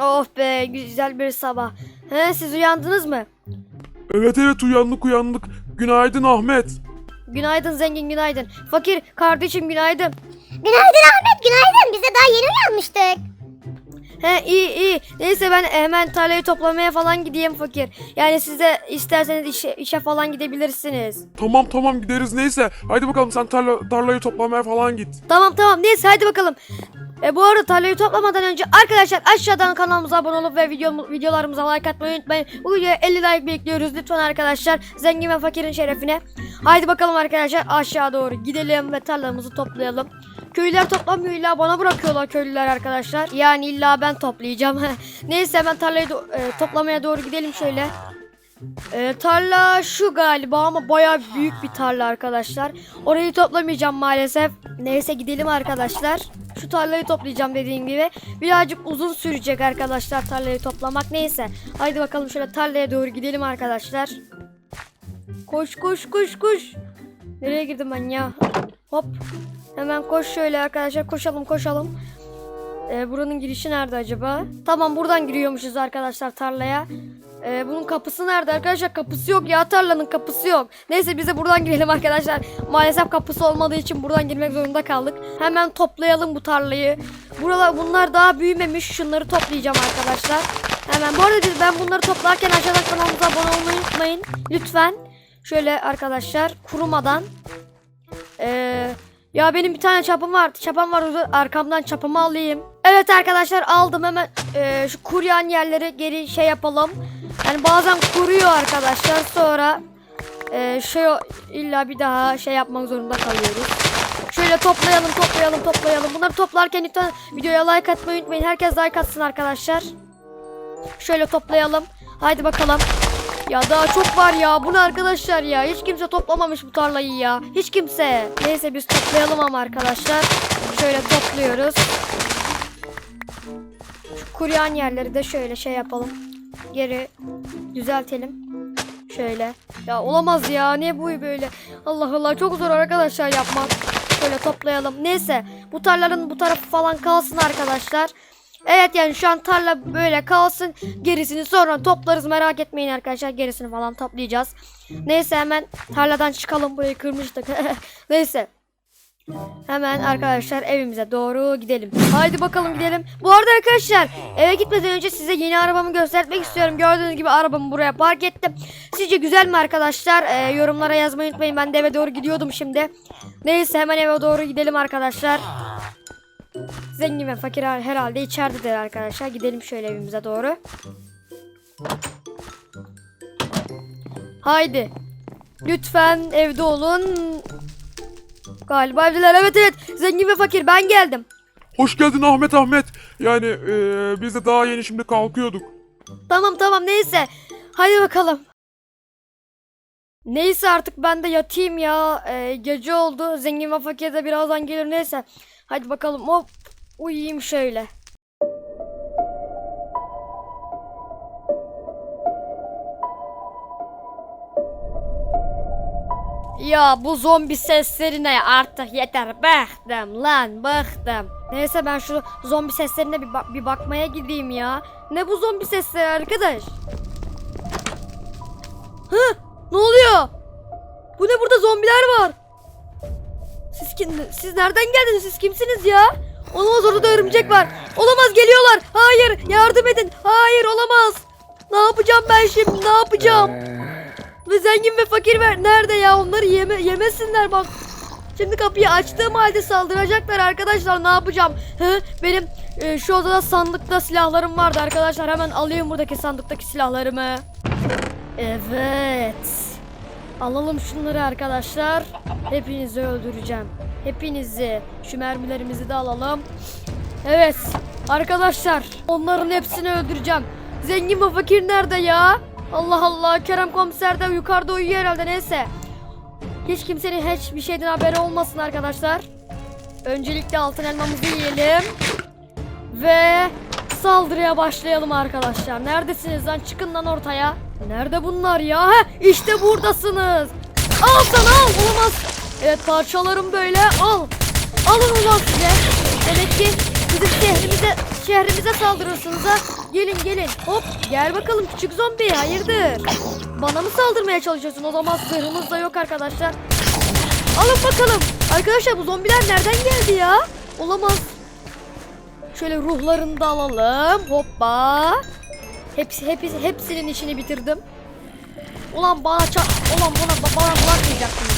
Oh be güzel bir sabah. He siz uyandınız mı? Evet evet uyandık uyandık. Günaydın Ahmet. Günaydın zengin günaydın. Fakir kardeşim günaydın. Günaydın Ahmet günaydın. Biz de daha yeni uyanmıştık. He iyi iyi. Neyse ben hemen tarlayı toplamaya falan gideyim fakir. Yani siz de isterseniz işe, işe falan gidebilirsiniz. Tamam tamam gideriz neyse. Haydi bakalım sen tarla, tarlayı toplamaya falan git. Tamam tamam neyse hadi bakalım. E, bu arada tarlayı toplamadan önce arkadaşlar aşağıdan kanalımıza abone olup ve video, videolarımıza like atmayı unutmayın. Bu videoya 50 like bekliyoruz lütfen arkadaşlar. Zengin ve fakirin şerefine. Haydi bakalım arkadaşlar aşağı doğru gidelim ve tarlamızı toplayalım. Köylüler toplamıyor illa bana bırakıyorlar köylüler arkadaşlar. Yani illa ben toplayacağım. Neyse hemen tarlayı do- e, toplamaya doğru gidelim şöyle. E, tarla şu galiba ama bayağı büyük bir tarla arkadaşlar. Orayı toplamayacağım maalesef. Neyse gidelim arkadaşlar. Şu tarlayı toplayacağım dediğim gibi. Birazcık uzun sürecek arkadaşlar tarlayı toplamak. Neyse. Haydi bakalım şöyle tarlaya doğru gidelim arkadaşlar. Koş koş koş koş. Nereye girdim ben ya? Hop. Hemen koş şöyle arkadaşlar koşalım koşalım. Ee, buranın girişi nerede acaba? Tamam buradan giriyormuşuz arkadaşlar tarlaya. Ee, bunun kapısı nerede arkadaşlar? Kapısı yok ya tarlanın kapısı yok. Neyse biz de buradan girelim arkadaşlar. Maalesef kapısı olmadığı için buradan girmek zorunda kaldık. Hemen toplayalım bu tarlayı. Buralar bunlar daha büyümemiş. Şunları toplayacağım arkadaşlar. Hemen bu arada ben bunları toplarken aşağıdan kanalımıza abone olmayı unutmayın. Lütfen. Şöyle arkadaşlar kurumadan. Ee, ya benim bir tane çapım var. Çapam var. orada. Arkamdan çapımı alayım. Evet arkadaşlar aldım hemen ee, şu kuruyan yerleri geri şey yapalım. Yani bazen kuruyor arkadaşlar sonra ee, şey illa bir daha şey yapmak zorunda kalıyoruz. Şöyle toplayalım toplayalım toplayalım. Bunları toplarken lütfen videoya like atmayı unutmayın. Herkes like atsın arkadaşlar. Şöyle toplayalım. Haydi bakalım. Ya daha çok var ya. Bu ne arkadaşlar ya? Hiç kimse toplamamış bu tarlayı ya. Hiç kimse. Neyse biz toplayalım ama arkadaşlar. Şöyle topluyoruz. Şu kuruyan yerleri de şöyle şey yapalım. Geri düzeltelim. Şöyle. Ya olamaz ya. Ne bu böyle? Allah Allah çok zor arkadaşlar yapmak. Şöyle toplayalım. Neyse. Bu tarlanın bu tarafı falan kalsın arkadaşlar. Evet yani şu an tarla böyle kalsın. Gerisini sonra toplarız merak etmeyin arkadaşlar. Gerisini falan toplayacağız. Neyse hemen tarladan çıkalım. Burayı kırmıştık. Neyse. Hemen arkadaşlar evimize doğru gidelim. Haydi bakalım gidelim. Bu arada arkadaşlar eve gitmeden önce size yeni arabamı göstermek istiyorum. Gördüğünüz gibi arabamı buraya park ettim. Sizce güzel mi arkadaşlar? Ee, yorumlara yazmayı unutmayın. Ben de eve doğru gidiyordum şimdi. Neyse hemen eve doğru gidelim arkadaşlar. Zengin ve fakir herhalde içeridedir arkadaşlar. Gidelim şöyle evimize doğru. Haydi. Lütfen evde olun. Galiba evdeler. Evet evet. Zengin ve fakir ben geldim. Hoş geldin Ahmet Ahmet. Yani eee, biz de daha yeni şimdi kalkıyorduk. Tamam tamam neyse. Hadi bakalım. Neyse artık ben de yatayım ya. Ee, gece oldu. Zengin ve fakir de birazdan gelir neyse. Hadi bakalım hop. Uyuyayım şöyle. Ya bu zombi seslerine artık yeter. Bıktım lan bıktım. Neyse ben şu zombi seslerine bir, bak- bir bakmaya gideyim ya. Ne bu zombi sesleri arkadaş? Hı? Ne oluyor? Bu ne burada zombiler var? Siz kim, siz nereden geldiniz? Siz kimsiniz ya? Olamaz orada da örümcek var. Olamaz geliyorlar. Hayır yardım edin. Hayır olamaz. Ne yapacağım ben şimdi? Ne yapacağım? Ve zengin ve fakir ver. Nerede ya? Onları yeme yemesinler bak. Şimdi kapıyı açtığım halde saldıracaklar arkadaşlar. Ne yapacağım? Hı? Benim e, şu odada sandıkta silahlarım vardı arkadaşlar. Hemen alayım buradaki sandıktaki silahlarımı. Evet. Alalım şunları arkadaşlar. Hepinizi öldüreceğim. Hepinizi. Şu mermilerimizi de alalım. Evet. Arkadaşlar. Onların hepsini öldüreceğim. Zengin ve fakir nerede ya? Allah Allah. Kerem komiser de yukarıda uyuyor herhalde. Neyse. Hiç kimsenin hiçbir şeyden haberi olmasın arkadaşlar. Öncelikle altın elmamızı yiyelim. Ve saldırıya başlayalım arkadaşlar. Neredesiniz lan? Çıkın lan ortaya. Nerede bunlar ya? Heh, işte buradasınız. Al sana al. Olamaz. Evet parçalarım böyle. Al. Alın ulan size. Demek ki bizim şehrimize şehrimize saldırırsınız ha. Gelin gelin. Hop gel bakalım küçük zombi hayırdır? Bana mı saldırmaya çalışıyorsun? O zaman zırhımız da yok arkadaşlar. Alın bakalım. Arkadaşlar bu zombiler nereden geldi ya? Olamaz. Şöyle ruhlarını da alalım. Hoppa. Hepsi, hepsi, hepsinin işini bitirdim. Ulan bana ça Ulan bana, bana bulaşmayacaktınız lan.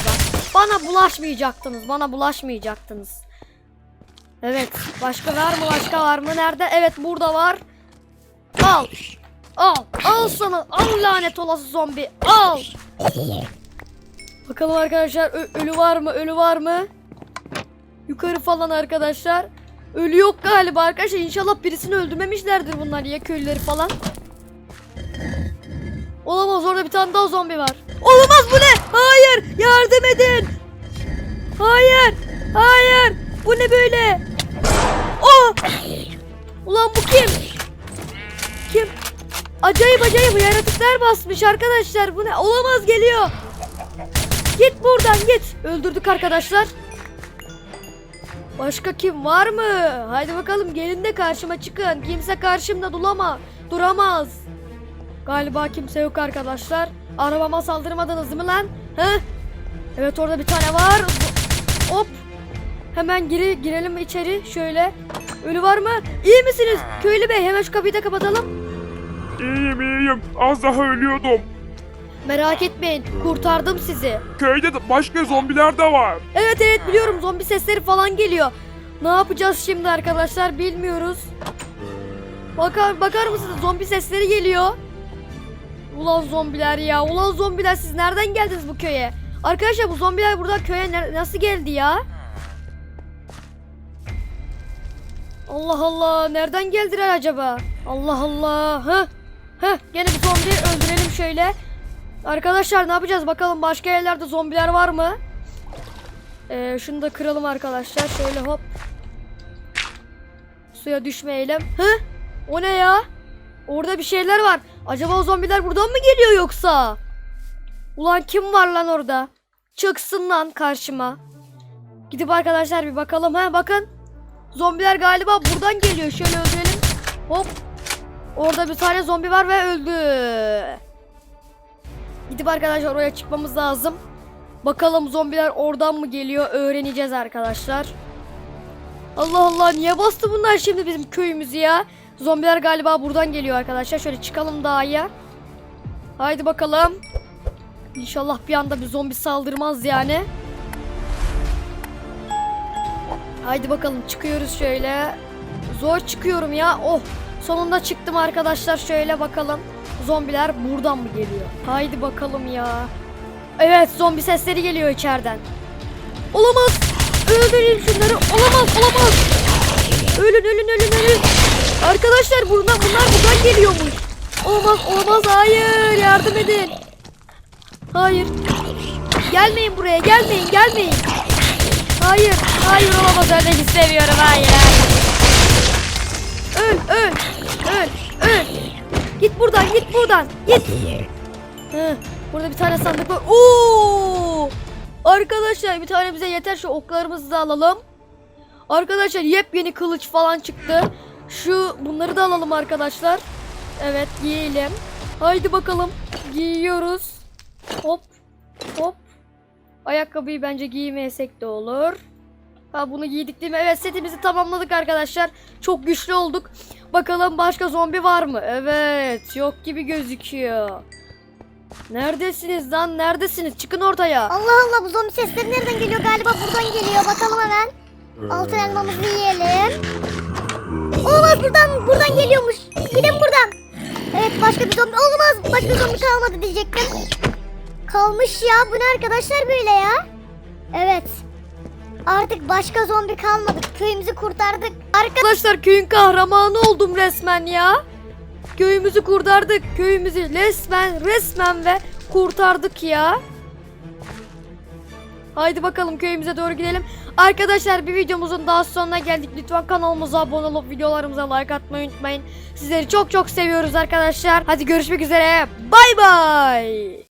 Bana bulaşmayacaktınız. Bana bulaşmayacaktınız. Evet. Başka var mı? Başka var mı? Nerede? Evet burada var. Al. Al. Al sana. Al lanet olası zombi. Al. Bakalım arkadaşlar ölü var mı? Ölü var mı? Yukarı falan arkadaşlar. Ölü yok galiba arkadaşlar. İnşallah birisini öldürmemişlerdir bunlar ya köylüleri falan. Olamaz orada bir tane daha zombi var. Olamaz bu ne? Hayır yardım edin. Hayır. Hayır. Bu ne böyle? Oh! Ulan bu kim? Kim? Acayip acayip yaratıklar basmış arkadaşlar. Bu ne? Olamaz geliyor. Git buradan git. Öldürdük arkadaşlar. Başka kim var mı? Haydi bakalım gelin de karşıma çıkın. Kimse karşımda durama, duramaz. Galiba kimse yok arkadaşlar. Arabama saldırmadınız değil mi lan? He? Evet orada bir tane var. Hop. Hemen giri, girelim içeri şöyle. Ölü var mı? İyi misiniz? Köylü bey hemen şu kapıyı da kapatalım. İyiyim iyiyim. Az daha ölüyordum. Merak etmeyin kurtardım sizi. Köyde de başka zombiler de var. Evet evet biliyorum zombi sesleri falan geliyor. Ne yapacağız şimdi arkadaşlar bilmiyoruz. Bakar bakar mısınız zombi sesleri geliyor. Ulan zombiler ya. Ulan zombiler siz nereden geldiniz bu köye? Arkadaşlar bu zombiler burada köye nasıl geldi ya? Allah Allah nereden geldiler acaba? Allah Allah. Hı? Hı? Gene bir zombi öldürelim şöyle. Arkadaşlar ne yapacağız bakalım başka yerlerde zombiler var mı? Ee, şunu da kıralım arkadaşlar. Şöyle hop. Suya düşmeyelim. Hı? O ne ya? Orada bir şeyler var. Acaba o zombiler buradan mı geliyor yoksa? Ulan kim var lan orada? Çıksın lan karşıma. Gidip arkadaşlar bir bakalım. Ha bakın. Zombiler galiba buradan geliyor. Şöyle öldürelim. Hop. Orada bir tane zombi var ve öldü. Gidip arkadaşlar oraya çıkmamız lazım. Bakalım zombiler oradan mı geliyor öğreneceğiz arkadaşlar. Allah Allah niye bastı bunlar şimdi bizim köyümüzü ya? Zombiler galiba buradan geliyor arkadaşlar. Şöyle çıkalım daha ya. Haydi bakalım. İnşallah bir anda bir zombi saldırmaz yani. Haydi bakalım çıkıyoruz şöyle. Zor çıkıyorum ya. Oh sonunda çıktım arkadaşlar şöyle bakalım. Zombiler buradan mı geliyor? Haydi bakalım ya. Evet zombi sesleri geliyor içeriden. Olamaz. Öldüreyim şunları. Olamaz olamaz. Ölün ölün ölün ölün. Arkadaşlar bunlar, bunlar buradan geliyormuş. Olamaz olamaz hayır yardım edin. Hayır. Gelmeyin buraya gelmeyin gelmeyin. Hayır hayır olamaz ölmek istemiyorum hayır. Öl öl öl öl. Git buradan git buradan git. Hı, burada bir tane sandık var. Oo! Arkadaşlar bir tane bize yeter şu oklarımızı da alalım. Arkadaşlar yepyeni kılıç falan çıktı. Şu bunları da alalım arkadaşlar. Evet giyelim. Haydi bakalım. Giyiyoruz. Hop hop. Ayakkabıyı bence giymesek de olur. Ha bunu giydik değil mi? Evet setimizi tamamladık arkadaşlar. Çok güçlü olduk. Bakalım başka zombi var mı? Evet yok gibi gözüküyor. Neredesiniz lan? Neredesiniz? Çıkın ortaya. Allah Allah bu zombi sesleri nereden geliyor? Galiba buradan geliyor. Bakalım hemen. Altın elmamızı yiyelim. Olamaz buradan buradan geliyormuş. Gidin buradan. Evet başka bir zombi. Olamaz başka zombi kalmadı diyecektim. Kalmış ya. Bu ne arkadaşlar böyle ya? Evet. Artık başka zombi kalmadı. Köyümüzü kurtardık. Arka Arkadaşlar köyün kahramanı oldum resmen ya. Köyümüzü kurtardık. Köyümüzü resmen resmen ve kurtardık ya. Haydi bakalım köyümüze doğru gidelim. Arkadaşlar bir videomuzun daha sonuna geldik. Lütfen kanalımıza abone olup videolarımıza like atmayı unutmayın. Sizleri çok çok seviyoruz arkadaşlar. Hadi görüşmek üzere. Bay bay.